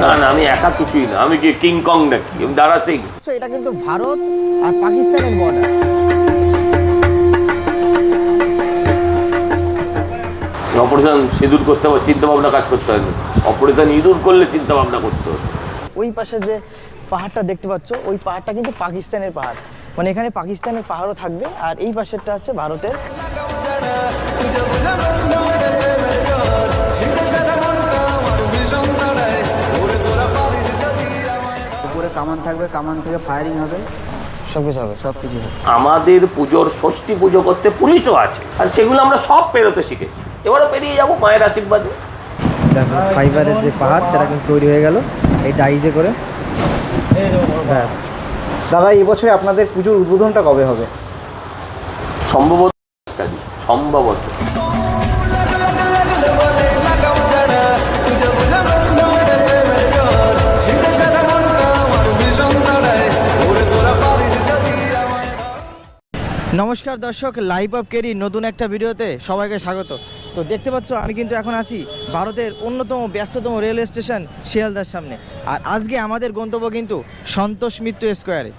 না না আমি একা কিছুই না আমি কি কিং কং নাকি আমি দাঁড়া সিং তো এটা কিন্তু ভারত আর পাকিস্তানের বর্ডার অপারেশন সিঁদুর করতে হবে চিন্তা ভাবনা কাজ করতে হয় না অপারেশন ইঁদুর করলে চিন্তা ভাবনা করতে হবে। ওই পাশে যে পাহাড়টা দেখতে পাচ্ছ ওই পাহাড়টা কিন্তু পাকিস্তানের পাহাড়। মানে এখানে পাকিস্তানের পাহাড়ও থাকবে আর এই পাশেরটা হচ্ছে ভারতের কামান থাকবে কামান থেকে ফায়ারিং হবে। সব কিছু হবে। সব কিছু হবে। আমাদের পুজোর ষষ্ঠী পুজো করতে পুলিশও আছে। আর সেগুলো আমরা সব পেরোতে শিখেছি। এবারও পেরিয়ে যাব মায়ের আশীর্বাদে। দেখো ফাইবারের যে পাহাড় সেটা কিন্তু তৈরি হয়ে গেল। এই ডাইজে করে। ব্যাস। দাদা এই বছরে আপনাদের পুজোর উদ্বোধনটা কবে হবে? সম্ভবত সম্ভবত। নমস্কার দর্শক লাইভ অফ কেরি নতুন একটা ভিডিওতে সবাইকে স্বাগত। তো দেখতে পাচ্ছ, আমি কিন্তু এখন আছি ভারতের অন্যতম ব্যস্ততম রেলওয়ে স্টেশন শিয়ালদার সামনে। আর আজকে আমাদের গন্তব্য কিন্তু সন্তোষ মিত্র স্কোয়ারে।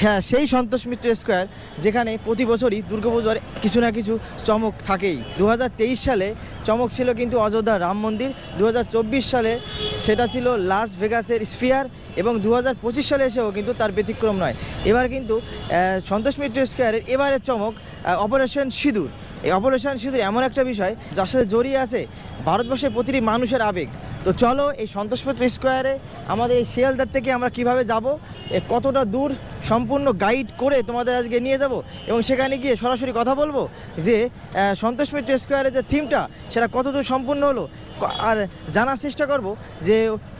হ্যাঁ সেই সন্তোষ মিত্র স্কোয়ার, যেখানে প্রতি বছরই দুর্গাপুজোর কিছু না কিছু চমক থাকেই। দু হাজার তেইশ সালে চমক ছিল কিন্তু অযোধ্যা রাম মন্দির। দু হাজার চব্বিশ সালে সেটা ছিল লাস ভেগাসের স্ফিয়ার এবং দু হাজার পঁচিশ সালে এসেও কিন্তু তার ব্যতিক্রম নয়। এবার কিন্তু সন্তোষ মিত্র স্কোয়ারের এবারের চমক অপারেশন সিঁদুর। এই অপারেশন সিঁদুর এমন একটা বিষয় যার সাথে জড়িয়ে আছে ভারতবর্ষের প্রতিটি মানুষের আবেগ। তো চলো এই সন্তোষ মিত্র স্কোয়ারে আমাদের এই শিয়ালদার থেকে আমরা কীভাবে যাব কতটা দূর সম্পূর্ণ গাইড করে তোমাদের আজকে নিয়ে যাব এবং সেখানে গিয়ে সরাসরি কথা বলব যে আহ, সন্তোষ মিত্র স্কোয়ারের যে থিমটা সেটা কতদূর সম্পূর্ণ হলো আর জানার চেষ্টা করব যে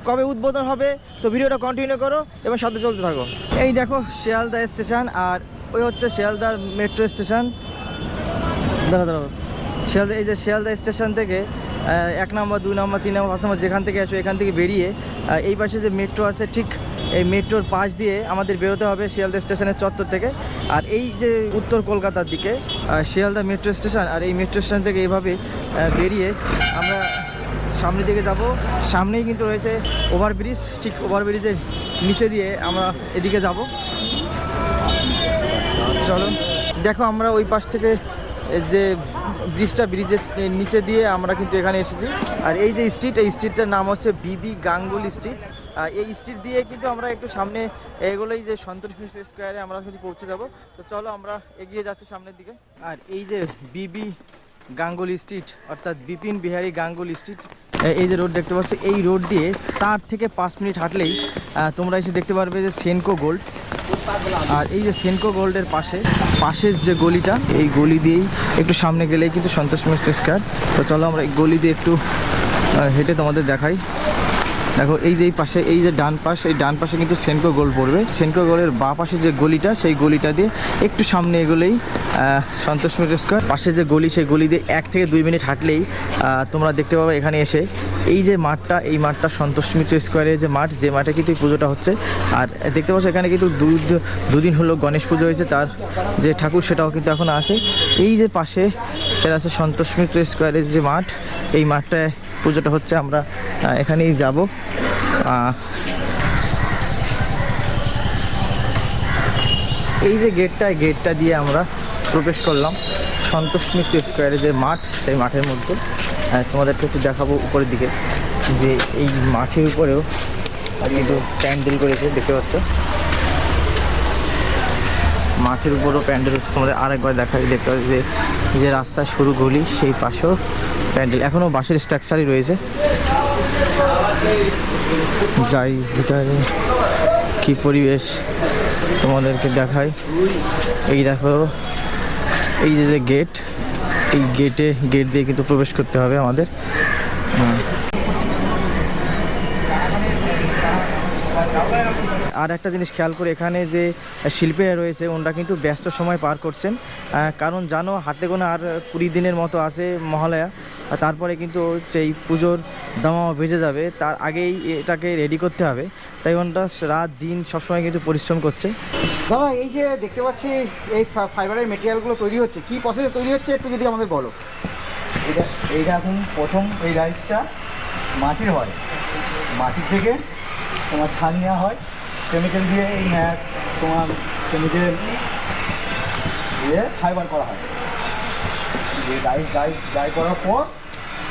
কবে উদ্বোধন হবে তো ভিডিওটা কন্টিনিউ করো এবং সাথে চলতে থাকো। এই দেখো শিয়ালদা স্টেশন আর ওই হচ্ছে শিয়ালদার মেট্রো স্টেশন। দাঁড়া দাঁড়াও। শিয়ালদা এই যে শিয়ালদা স্টেশন থেকে এক নম্বর, দুই নম্বর, তিন নম্বর, পাঁচ নম্বর, যেখান থেকে আসো, এখান থেকে বেরিয়ে এই পাশে যে মেট্রো আছে, ঠিক এই মেট্রোর পাশ দিয়ে আমাদের বেরোতে হবে শিয়ালদা স্টেশনের চত্বর থেকে। আর এই যে উত্তর কলকাতার দিকে শিয়ালদা মেট্রো স্টেশন আর এই মেট্রো স্টেশন থেকে এইভাবে বেরিয়ে আমরা সামনের দিকে যাব। সামনেই কিন্তু রয়েছে ওভারব্রিজ ঠিক ওভারব্রিজের নিচে দিয়ে আমরা এদিকে যাব। চলো, দেখো আমরা ওই পাশ থেকে যে ব্রিজটা ব্রিজের নিচে দিয়ে আমরা কিন্তু এখানে এসেছি। আর এই যে স্ট্রিট এই স্ট্রিটটার নাম হচ্ছে বিবি গাঙ্গুলি স্ট্রিট এই স্ট্রিট দিয়ে কিন্তু আমরা একটু সামনে এগুলোই যে সন্তোষ মিশ্র স্কোয়ারে আমরা কিন্তু পৌঁছে যাব। তো চলো আমরা এগিয়ে যাচ্ছি সামনের দিকে। আর এই যে বিবি গাঙ্গুলি স্ট্রিট অর্থাৎ বিপিন বিহারী গাঙ্গুলি স্ট্রিট এই যে রোড দেখতে পাচ্ছি, এই রোড দিয়ে চার থেকে পাঁচ মিনিট হাঁটলেই তোমরা এসে দেখতে পারবে যে সেনকো গোল্ড আর এই যে সেনকো গোল্ডের পাশে, পাশের যে গলিটা, এই গলি দিয়েই একটু সামনে গেলেই কিন্তু সন্তোষ মিশ্র তো চলো আমরা এই গলি দিয়ে একটু হেঁটে তোমাদের দেখাই। দেখো, এই যে পাশে, এই যে ডান পাশ, এই ডান পাশে কিন্তু সেনকো গোল পড়বে। সেনকো গোলের বা পাশে যে গলিটা, সেই গলিটা দিয়ে একটু সামনে এগোলেই সন্তোষ মিত্র স্কোয়ার। পাশে যে গলি, সেই গলি দিয়ে এক থেকে দুই মিনিট হাঁটলেই তোমরা দেখতে পাবে এখানে এসে এই যে মাঠটা, এই মাঠটা সন্তোষ মিত্র স্কোয়ারের যে মাঠ, যে মাঠে কিন্তু পুজোটা হচ্ছে। আর দেখতে পাচ্ছ এখানে কিন্তু দুদিন হলো গণেশ পুজো হয়েছে, তার যে ঠাকুর সেটাও কিন্তু এখন আছে। এই যে পাশে সেটা আছে সন্তোষ মিত্র স্কোয়ারের যে মাঠ, এই মাঠটায় পুজোটা হচ্ছে, আমরা এখানেই যাব। এই যে গেটটা গেটটা দিয়ে আমরা প্রবেশ করলাম। সন্তোষ মিত্র স্কোয়ারে যে মাঠ, সেই মাঠের মধ্যে। তোমাদেরকে একটু দেখাবো উপরের দিকে। যে এই মাঠের উপরেও কিন্তু প্যান্ডেল করেছে, দেখতে পাচ্ছ? মাঠের উপরও প্যান্ডেল হচ্ছে তোমাদের আরেকবার দেখা দেখতে পাচ্ছি যে যে রাস্তায় শুরু গলি, সেই পাশেও প্যান্ডেল। এখনও বাঁশের স্ট্রাকচারই রয়েছে। যাই, ভিতরে কি পরিবেশ তোমাদেরকে দেখাই। এই দেখো, এই যে যে গেট এই গেটে গেট দিয়ে কিন্তু প্রবেশ করতে হবে আমাদের। আর একটা জিনিস খেয়াল করে এখানে যে শিল্পীরা রয়েছে ওনারা কিন্তু ব্যস্ত সময় পার করছেন। কারণ জানো হাতে গোনা আর কুড়ি দিনের মতো আছে মহালয়া তারপরে কিন্তু হচ্ছে এই পুজোর দামা ভেজে যাবে। তার আগেই এটাকে রেডি করতে হবে। তাই ওনারা রাত দিন সবসময় কিন্তু পরিশ্রম করছে। দাদা এই যে দেখতে পাচ্ছি এই ফাইবারের মেটেরিয়ালগুলো তৈরি হচ্ছে। কি প্রসেসে তৈরি হচ্ছে একটু যদি আমাদের বলো? এটা এইটা এখন প্রথম এই রাইসটা মাটির হয়। মাটি থেকে তোমার ছাল নেওয়া হয়। কেমিক্যাল দিয়ে এই ম্যাট তোমার কেমিক্যাল দিয়ে ফাইবার করা হয়। দিয়ে ডাই ডাই ডাই করার পর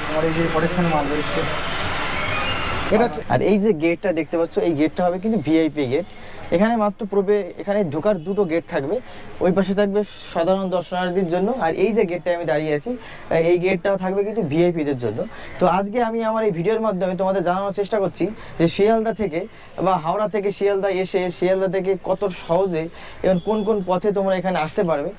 তোমার এই যে প্রোটেকশন মাল বেরোচ্ছে। এটা আর এই যে গেটটা দেখতে পাচ্ছ, এই গেটটা হবে কিন্তু ভিআইপি গেট এখানে মাত্র প্রবে এখানে ঢোকার দুটো গেট থাকবে। ওই পাশে থাকবে সাধারণ দর্শনার্থীর জন্য। আর এই যে গেটটা আমি দাঁড়িয়ে আছি এই গেটটাও থাকবে কিন্তু ভিআইপিদের জন্য। তো আজকে আমি আমার এই ভিডিওর মাধ্যমে তোমাদের জানানোর চেষ্টা করছি যে শিয়ালদা থেকে বা হাওড়া থেকে শিয়ালদা এসে শিয়ালদা থেকে কত সহজে এবং কোন কোন পথে তোমরা এখানে আসতে পারবে।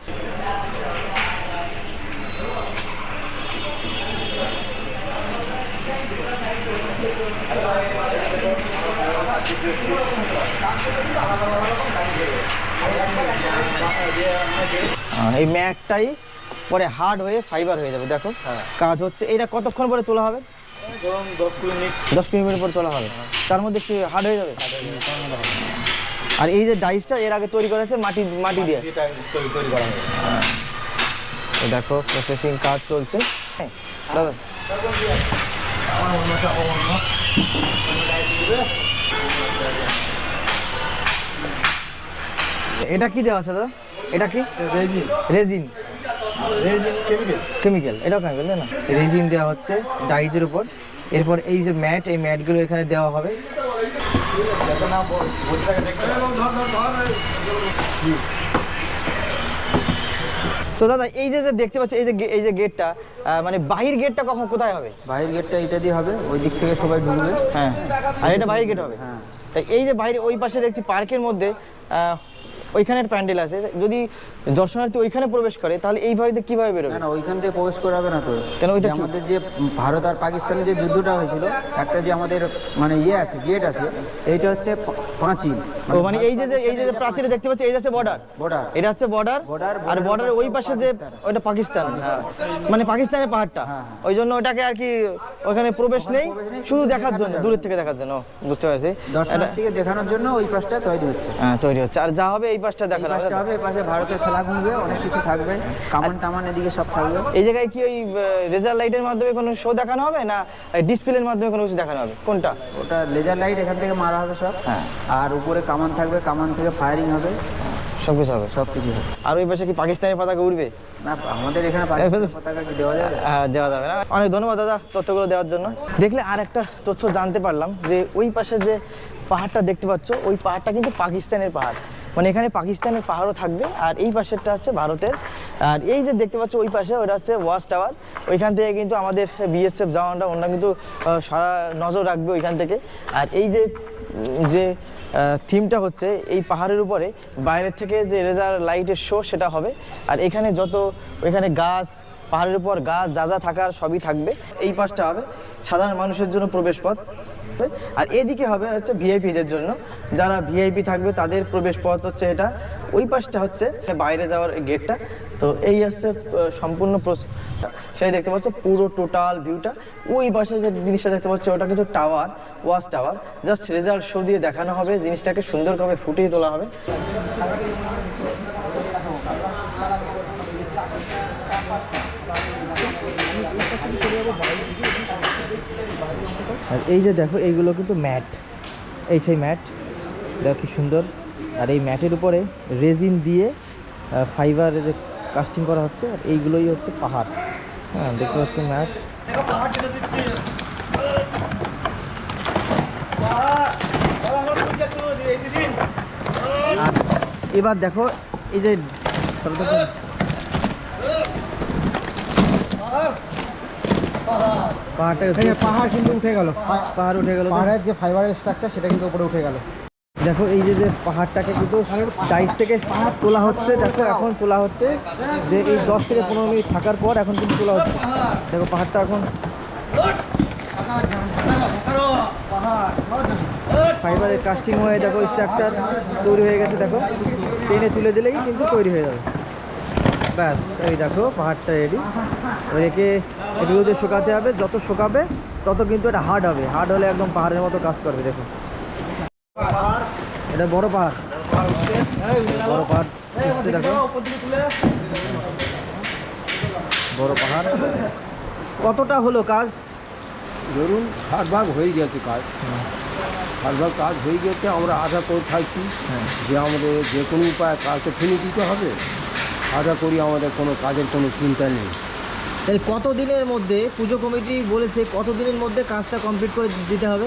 এই ম্যাটটাই পরে হার্ড হয়ে ফাইবার হয়ে যাবে দেখো। কাজ হচ্ছে এটা কতক্ষণ পরে তোলা হবে? ধরুন দশ কুড়ি মিনিট। দশ কুড়ি মিনিট পর তোলা হবে। তার মধ্যে কি হার্ড হয়ে যাবে? আর এই যে ডাইসটা এর আগে তৈরি করা হয়েছে মাটি মাটি দিয়ে তৈরি করা হবে দেখো প্রসেসিং কাজ চলছে। হ্যাঁ, দাদা। এটা কি দেওয়া আছে দাদা? এটা কি? Resin. Resin. Resin chemical. Chemical এটাও কেমিক্যাল তাই না? রেজিন দেওয়া হচ্ছে ডাইজের উপর। এরপর এই যে ম্যাট এই ম্যাটগুলো এখানে দেওয়া হবে। তো দাদা এই যে যে দেখতে পাচ্ছি এই যে এই যে গেটটা মানে বাহির গেটটা কখন কোথায় হবে? বাহির গেটটা এটা দিয়ে হবে ওই দিক থেকে সবাই ঢুকবে। হ্যাঁ আর এটা বাহির গেট হবে? হ্যাঁ। তাই এই যে বাইরে ওই পাশে দেখছি পার্কের মধ্যে আহ, ওইখানে একটা প্যান্ডেল আছে। যদি দর্শনার্থী ওইখানে প্রবেশ করে তাহলে এইভাবে দিয়ে কীভাবে বেরোবে? না না ওইখান থেকে প্রবেশ করা হবে না তো। কেন ওইটা আমাদের যে ভারত আর পাকিস্তানের যে যুদ্ধটা হয়েছিল একটা যে আমাদের মানে ইয়ে আছে গেট আছে এইটা হচ্ছে পা- পাঁচিল। ও মানে এই যে এই যে প্রাচীরে দেখতে পাচ্ছি এই হচ্ছে বর্ডার Border। এটা হচ্ছে বর্ডার আর বর্ডারের ওই পাশে যে ওইটা পাকিস্তান হ্যাঁ। মানে পাকিস্তানের পাহাড়টা। ওই জন্য ওটাকে আর কি ওখানে প্রবেশ নেই শুধু দেখার জন্য। দূরের থেকে দেখার জন্য বুঝতে পারছি। দর্শনার্থীকে দেখানোর জন্য ওই পাশটা তৈরি হচ্ছে। হ্যাঁ তৈরি হচ্ছে। আর যা হবে এই পাশটা দেখানো হবে পাশটা হবে পাশে ভারতের খেলা ঘুরবে অনেক কিছু থাকবে। কামান টামান এদিকে সব থাকবে। এই জায়গায় কি ওই রেজার লাইটের মাধ্যমে কোনো শো দেখানো হবে না ডিসপ্লের মাধ্যমে কোনো কিছু দেখানো হবে? কোনটা? ওটা লেজার লাইট এখান থেকে মারা হবে সব। হ্যাঁ। আর উপরে কামান থাকবে কামান থেকে ফায়ারিং হবে। সব কিছু হবে? সব কিছু হবে। আর ওই পাশে কি পাকিস্তানের পতাকা উঠবে না আমাদের এখানে পাকিস্তানের পতাকা কি দেওয়া যাবে? হ্যাঁ, দেওয়া যাবে না। অনেক ধন্যবাদ দাদা তথ্যগুলো দেওয়ার জন্য। দেখলে আর একটা তথ্য জানতে পারলাম যে ওই পাশে যে পাহাড়টা দেখতে পাচ্ছ ওই পাহাড়টা কিন্তু পাকিস্তানের পাহাড়। মানে এখানে পাকিস্তানের পাহাড়ও থাকবে, আর এই পাশেরটা হচ্ছে ভারতের। আর এই যে দেখতে পাচ্ছ, ওই পাশে ওটা হচ্ছে ওয়াচ টাওয়ার। ওইখান থেকে কিন্তু আমাদের বিএসএফ জওয়ানরা, ওনারা কিন্তু সারা নজর রাখবে ওইখান থেকে। আর এই যে যে থিমটা হচ্ছে, এই পাহাড়ের উপরে বাইরের থেকে যে রেজার লাইটের শো, সেটা হবে। আর এখানে যত, ওইখানে গাছ, পাহাড়ের উপর গাছ, যা যা থাকার সবই থাকবে। এই পাশটা হবে সাধারণ মানুষের জন্য প্রবেশ পথ আর এদিকে হবে হচ্ছে ভিআইপিদের জন্য। যারা ভিআইপি থাকবে, তাদের প্রবেশ পথ হচ্ছে এটা। ওই পাশটা হচ্ছে বাইরে যাওয়ার গেটটা তো এই হচ্ছে সম্পূর্ণ সেটা দেখতে পাচ্ছ, পুরো টোটাল ভিউটা ওই পাশে যে জিনিসটা দেখতে পাচ্ছ, ওটা কিন্তু tower watch tower just result show দিয়ে দেখানো হবে, জিনিসটাকে সুন্দরভাবে ফুটিয়ে তোলা হবে। আর এই যে দেখো, এইগুলো কিন্তু ম্যাট। এই সেই ম্যাট। দেখো কি সুন্দর। আর এই ম্যাটের উপরে রেজিন দিয়ে ফাইবার যে কাস্টিং করা হচ্ছে। আর এইগুলোই হচ্ছে পাহাড়। হ্যাঁ দেখতে পাচ্ছি ম্যাট। আর এবার দেখো, এই যে একটু- পাহাড়টা পাহাড় কিন্তু উঠে গেল। পাহাড় উঠে গেল। পাহাড়ের যে ফাইবারের স্ট্রাকচার সেটা কিন্তু উপরে উঠে গেল। দেখো এই যে যে পাহাড়টাকে কিন্তু ডাইস থেকে তোলা হচ্ছে দেখো এখন তোলা হচ্ছে যে এই দশ থেকে পনেরো মিনিট থাকার পর এখন কিন্তু তোলা হচ্ছে। দেখো পাহাড়টা এখন ফাইবারের কাস্টিং হয়ে দেখো স্ট্রাকচার তৈরি হয়ে গেছে দেখো। টেনে তুলে দিলেই কিন্তু তৈরি হয়ে যাবে। ব্যাস এই দেখো পাহাড়টা রেডি একে রোদে শুকাতে হবে যত শুকাবে তত কিন্তু এটা হার্ড হবে। হার্ড হলে একদম পাহাড়ের মতো কাজ করবে দেখো। এটা বড় পাহাড়। বড় পাহাড়। দেখো। বড় পাহাড়। কতটা হলো কাজ? ধরুন ষাট ভাগ হয়ে গেছে কাজ। ষাট ভাগ কাজ হয়ে গেছে আমরা আশা করে থাকছি যে আমাদের যে কোনো উপায়ে কাজটা ফেলে দিতে হবে। আশা করি আমাদের কোনো কাজের কোনো চিন্তা নেই। তাহলে কত দিনের মধ্যে পুজো কমিটি বলেছে কত দিনের মধ্যে কাজটা কমপ্লিট করে দিতে হবে?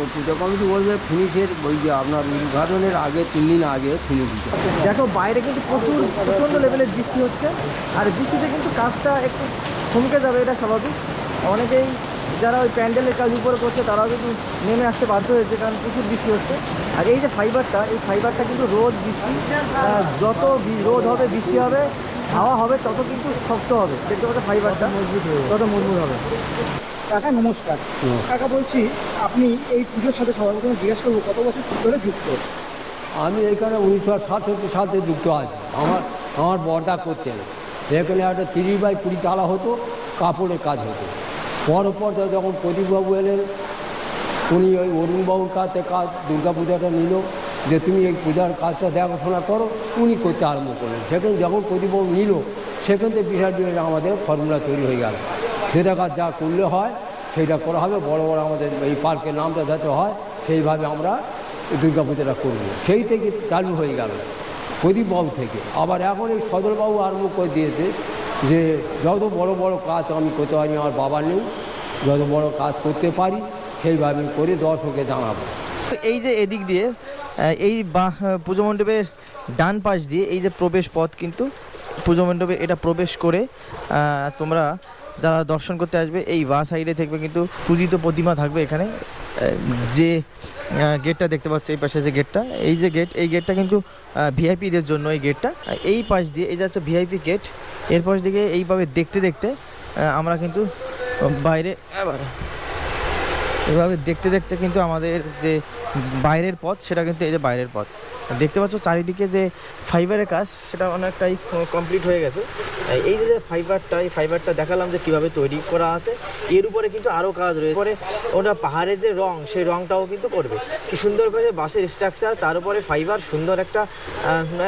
ওই পুজো কমিটি বলবে ফিনিশের ওই যে আপনার উদ্ঘাটনের আগে তিন দিন আগে ফিনিশ দিতে দেখো বাইরে কিন্তু প্রচুর প্রচণ্ড লেভেলের বৃষ্টি হচ্ছে আর বৃষ্টিতে কিন্তু কাজটা একটু থমকে যাবে এটা স্বাভাবিক। অনেকেই যারা ওই প্যান্ডেলের কাজ উপরে করছে তারাও কিন্তু নেমে আসতে বাধ্য হয়েছে কারণ প্রচুর বৃষ্টি হচ্ছে। আর এই যে ফাইবারটা এই ফাইবারটা কিন্তু রোদ বৃষ্টি। যত রোদ হবে বৃষ্টি হবে হাওয়া হবে তত কিন্তু শক্ত হবে। দেখতে পাচ্ছ ফাইবারটা মজবুত হবে তত মজবুত হবে। কাকা নমস্কার। কাকা বলছি আপনি এই পুজোর সাথে সবার প্রথমে জিজ্ঞাসা করব কত বছর ধরে যুক্ত? আমি এখানে উনিশশো সাতষট্টি সালে যুক্ত আছি। আমার আমার বর্দা করতেন। এখানে একটা তিরিশ বাই কুড়ি চালা হতো কাপড়ের কাজ হতো। পর পর যখন প্রদীপবাবু এলেন, উনি ওই অরুণবাবুর কাছে কাজ দুর্গা পূজাটা নিল, যে তুমি এই পূজার কাজটা দেখাশোনা করো। উনি করতে আরম্ভ করলেন। সেখানে যখন প্রদীপবাবু নিল, সেখান থেকে বিশাল আমাদের ফর্মুলা তৈরি হয়ে গেল। সেটা কাজ যা করলে হয়, সেটা করা হবে। বড় বড় আমাদের এই পার্কের নামটা যাতে হয়, সেইভাবে আমরা দুর্গা পূজাটা করব। সেই থেকে চালু হয়ে গেল প্রদীপবাবু থেকে। আবার এখন এই সদরবাবু আরম্ভ করে দিয়েছে যে যত বড় বড় কাজ আমি করতে পারি, আমার বাবা নেই, যত বড় কাজ করতে পারি, সেইভাবে করে দর্শককে জানাব। এই যে এদিক দিয়ে এই পুজো মণ্ডপের ডান পাশ দিয়ে এই যে প্রবেশ পথ কিন্তু পুজো মণ্ডপে এটা প্রবেশ করে তোমরা যারা দর্শন করতে আসবে, এই বা সাইডে থাকবে কিন্তু পূজিত প্রতিমা থাকবে এখানে। যে গেটটা দেখতে পাচ্ছ, এই পাশে যে গেটটা, এই যে গেট, এই গেটটা কিন্তু ভিআইপিদের জন্য এই গেটটা। এই পাশ দিয়ে এই যে যাচ্ছে ভিআইপি গেট এর পাশ দিকে এইভাবে দেখতে দেখতে আমরা কিন্তু বাইরে আবার। এভাবে দেখতে দেখতে কিন্তু আমাদের যে বাইরের পথ সেটা কিন্তু এই যে বাইরের পথ। দেখতে পাচ্ছ চারিদিকে যে ফাইবারের কাজ, সেটা অনেকটাই কমপ্লিট হয়ে গেছে। এই যে ফাইবারটা এই ফাইবারটা দেখালাম যে কীভাবে তৈরি করা আছে, এর উপরে কিন্তু আরও কাজ রয়েছে পরে ওটা পাহাড়ের যে রং, সেই রংটাও কিন্তু করবে। কি সুন্দর করে বাসের স্ট্রাকচার তার উপরে ফাইবার সুন্দর একটা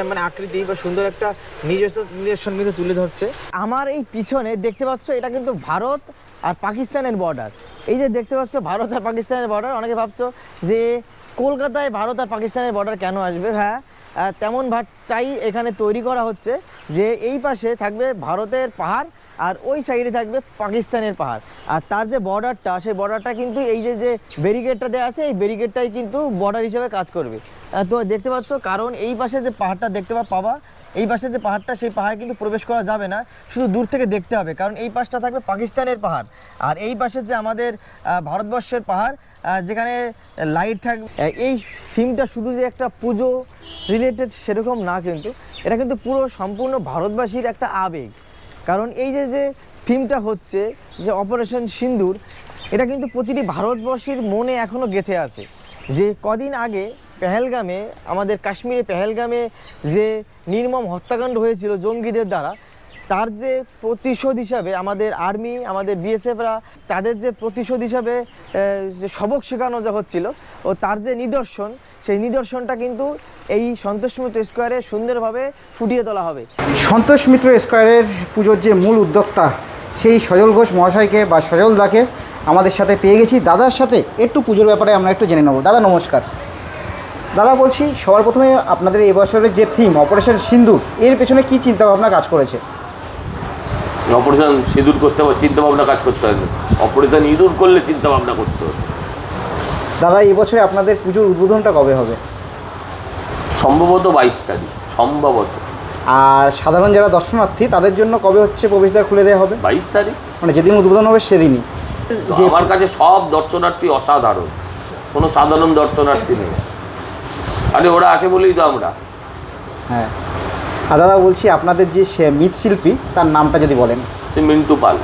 মানে আকৃতি বা সুন্দর একটা নিজস্ব নিজস্ব কিন্তু তুলে ধরছে। আমার এই পিছনে দেখতে পাচ্ছ, এটা কিন্তু ভারত আর পাকিস্তানের বর্ডার এই যে দেখতে পাচ্ছ, ভারত আর পাকিস্তানের বর্ডার অনেকে ভাবছ যে কলকাতায় ভারত আর পাকিস্তানের বর্ডার কেন আসবে? হ্যাঁ তেমন ভাটটাই এখানে তৈরি করা হচ্ছে যে এই পাশে থাকবে ভারতের পাহাড় আর ওই সাইডে থাকবে পাকিস্তানের পাহাড়। আর তার যে বর্ডারটা সেই বর্ডারটা কিন্তু এই যে যে ব্যারিকেডটা দেওয়া আছে, এই ব্যারিকেডটাই কিন্তু বর্ডার হিসেবে কাজ করবে। তো দেখতে পাচ্ছ, কারণ এই পাশে যে পাহাড়টা দেখতে পাবা এই পাশে যে পাহাড়টা, সেই পাহাড় কিন্তু প্রবেশ করা যাবে না, শুধু দূর থেকে দেখতে হবে, কারণ এই পাশটা থাকবে পাকিস্তানের পাহাড়। আর এই পাশে যে আমাদের ভারতবর্ষের পাহাড় যেখানে লাইট থাকবে এই থিমটা শুধু যে একটা পুজো রিলেটেড সেরকম না কিন্তু, এটা কিন্তু পুরো সম্পূর্ণ ভারতবাসীর একটা আবেগ। কারণ এই যে যে থিমটা হচ্ছে, যে অপারেশন সিন্দুর, এটা কিন্তু প্রতিটি ভারতবর্ষীর মনে এখনও গেঁথে আছে। যে কদিন আগে পেহেলগামে, আমাদের কাশ্মীরে পেহেলগামে যে নির্মম হত্যাকাণ্ড হয়েছিল জঙ্গিদের দ্বারা তার যে প্রতিশোধ হিসাবে আমাদের আর্মি, আমাদের বিএসএফরা তাদের যে প্রতিশোধ হিসাবে সবক শেখানো যা হচ্ছিল, ও তার যে নিদর্শন, সেই নিদর্শনটা কিন্তু এই সন্তোষমিত স্কোয়ারে সুন্দরভাবে ফুটিয়ে তোলা হবে। সন্তোষ মিত্র স্কোয়ারের পুজোর যে মূল উদ্যোক্তা, সেই সজল ঘোষ মহাশয়কে বা সজল দাকে আমাদের সাথে পেয়ে গেছি। দাদার সাথে একটু পুজোর ব্যাপারে আমরা একটু জেনে নেব। দাদা, নমস্কার। দাদা, বলছি, সবার প্রথমে আপনাদের এই বছরের যে থিম অপারেশন সিন্দুর, এর পেছনে কি চিন্তা ভাবনা কাজ করেছে? অপারেশন সিঁদুর করতে হবে চিন্তা ভাবনা কাজ করতে হবে। অপারেশন ইঁদুর করলে চিন্তা ভাবনা করতে হবে। দাদা এবছরে আপনাদের পুজোর উদ্বোধনটা কবে হবে? সম্ভবত বাইশ তারিখ সম্ভবত। আর সাধারণ যারা দর্শনার্থী তাদের জন্য কবে হচ্ছে প্রবেশদ্বার খুলে দেওয়া হবে? বাইশ তারিখ। মানে যেদিন উদ্বোধন হবে সেদিনই। আমার কাছে সব দর্শনার্থী অসাধারণ। কোনো সাধারণ দর্শনার্থী নেই। আরে ওরা আছে বলেই তো আমরা। হ্যাঁ। আর দাদা বলছি আপনাদের যে সে- মৃৎশিল্পী তার নামটা যদি বলেন। সে মিন্টু পাল।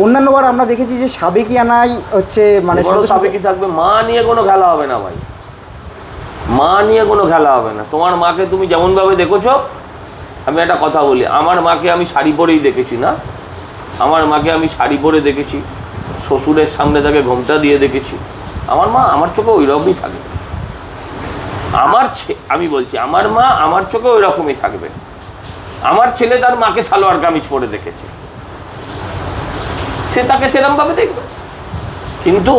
অন্যান্যবার আমরা দেখেছি যে সাবেকিয়ানাই হচ্ছে মানে সাবেকি থাকবে মা নিয়ে কোনো খেলা হবে না ভাই। মা নিয়ে কোনো খেলা হবে না। তোমার মাকে তুমি যেমনভাবে দেখেছ আমি একটা কথা বলি আমার মাকে আমি শাড়ি পরেই দেখেছি না? আমার মাকে আমি শাড়ি পরে দেখেছি শ্বশুরের সামনে তাকে ঘোমটা দিয়ে দেখেছি। আমার মা আমার চোখে ওই রকমই থাকবে আমার আমি বলছি আমার মা আমার চোখে ওই রকমই থাকবে। আমার ছেলে তার মাকে সালোয়ার কামিজ পরে দেখেছে। সে তাকে সেরমভাবে দেখবে। কিন্তু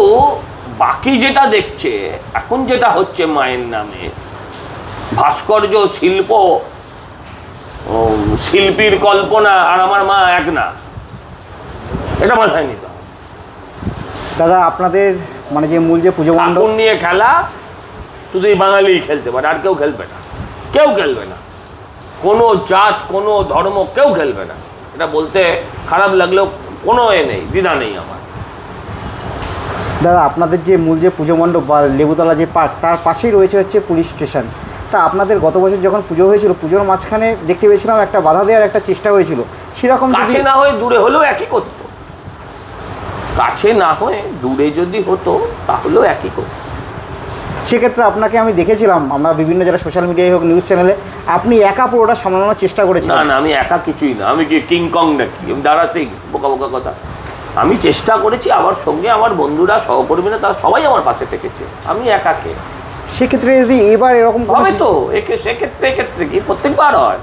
বাকি যেটা দেখছে এখন যেটা হচ্ছে মায়ের নামে ভাস্কর্য শিল্প ও, শিল্পীর কল্পনা আর আমার মা এক না। এটা মাথায় নিতে দাদা আপনাদের মানে যে মূল যে পুজো নিয়ে খেলা শুধু এই বাঙালিই খেলতে পারে আর কেউ খেলবে না। কেউ খেলবে না। কোনো জাত কোনো ধর্ম কেউ খেলবে না। এটা বলতে খারাপ লাগলেও কোনো এ নেই দ্বিধা নেই আমার। দাদা আপনাদের যে মূল যে পুজো মণ্ডপ বা লেবুতলা যে পার্ক তার পাশেই রয়েছে হচ্ছে পুলিশ স্টেশন। তা আপনাদের গত বছর যখন পুজো হয়েছিল পুজোর মাঝখানে দেখতে পেয়েছিলাম একটা বাধা দেওয়ার একটা চেষ্টা হয়েছিল। সেরকম কাছে না হয়ে দূরে হলেও একই করতো। কাছে না হয়ে দূরে যদি হতো তাহলেও একই করতো। সেক্ষেত্রে আপনাকে আমি দেখেছিলাম আমরা বিভিন্ন যারা সোশ্যাল মিডিয়ায় হোক নিউজ চ্যানেলে আপনি একা পুরোটা সামলানোর চেষ্টা না করেছিলেন। না আমি একা কিছুই না আমি কি কিং কং নাকি আমি দাঁড়াচ্ছি বোকা বোকা কথা। আমি চেষ্টা করেছি আমার সঙ্গে আমার বন্ধুরা সহকর্মীরা তারা সবাই আমার পাশে থেকেছে আমি একাকে সেক্ষেত্রে যদি এবার এরকম হবে তো একে সেক্ষেত্রে এক্ষেত্রে কি প্রত্যেকবার হয়।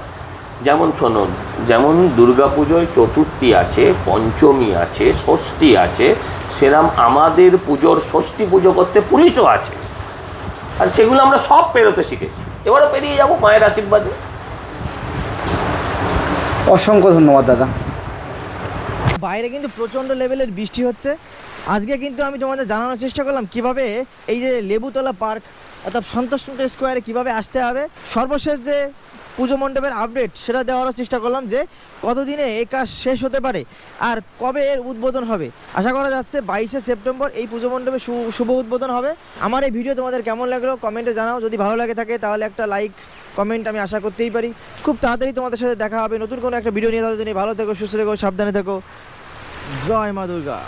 যেমন শোনুন যেমন দুর্গাপুজোয় চতুর্থী আছে পঞ্চমী আছে ষষ্ঠী আছে সেরাম আমাদের পুজোর ষষ্ঠী পুজো করতে পুলিশও আছে। আর সেগুলো আমরা সব পেরোতে শিখেছি। এবারও পেরিয়ে যাব মায়ের আশীর্বাদে। অসংখ্য ধন্যবাদ দাদা। বাইরে কিন্তু প্রচণ্ড লেভেলের বৃষ্টি হচ্ছে। আজকে কিন্তু আমি তোমাদের জানানোর চেষ্টা করলাম কীভাবে এই যে লেবুতলা পার্ক অর্থাৎ সন্তোষ স্কোয়ারে কীভাবে আসতে হবে। সর্বশেষ যে পুজো মণ্ডপের আপডেট সেটা দেওয়ারও চেষ্টা করলাম যে কতদিনে এই কাজ শেষ হতে পারে আর কবে এর উদ্বোধন হবে। আশা করা যাচ্ছে বাইশে সেপ্টেম্বর এই পুজো মণ্ডপে শুভ উদ্বোধন হবে। আমার এই ভিডিও তোমাদের কেমন লাগল কমেন্টে জানাও। যদি ভালো লাগে থাকে তাহলে একটা লাইক কমেন্ট আমি আশা করতেই পারি। খুব তাড়াতাড়ি তোমাদের সাথে দেখা হবে। নতুন কোনো একটা ভিডিও নিয়ে। তাদের ভালো থেকো, সুস্থ থেকো, সাবধানে থেকো। জয় মা দুর্গা।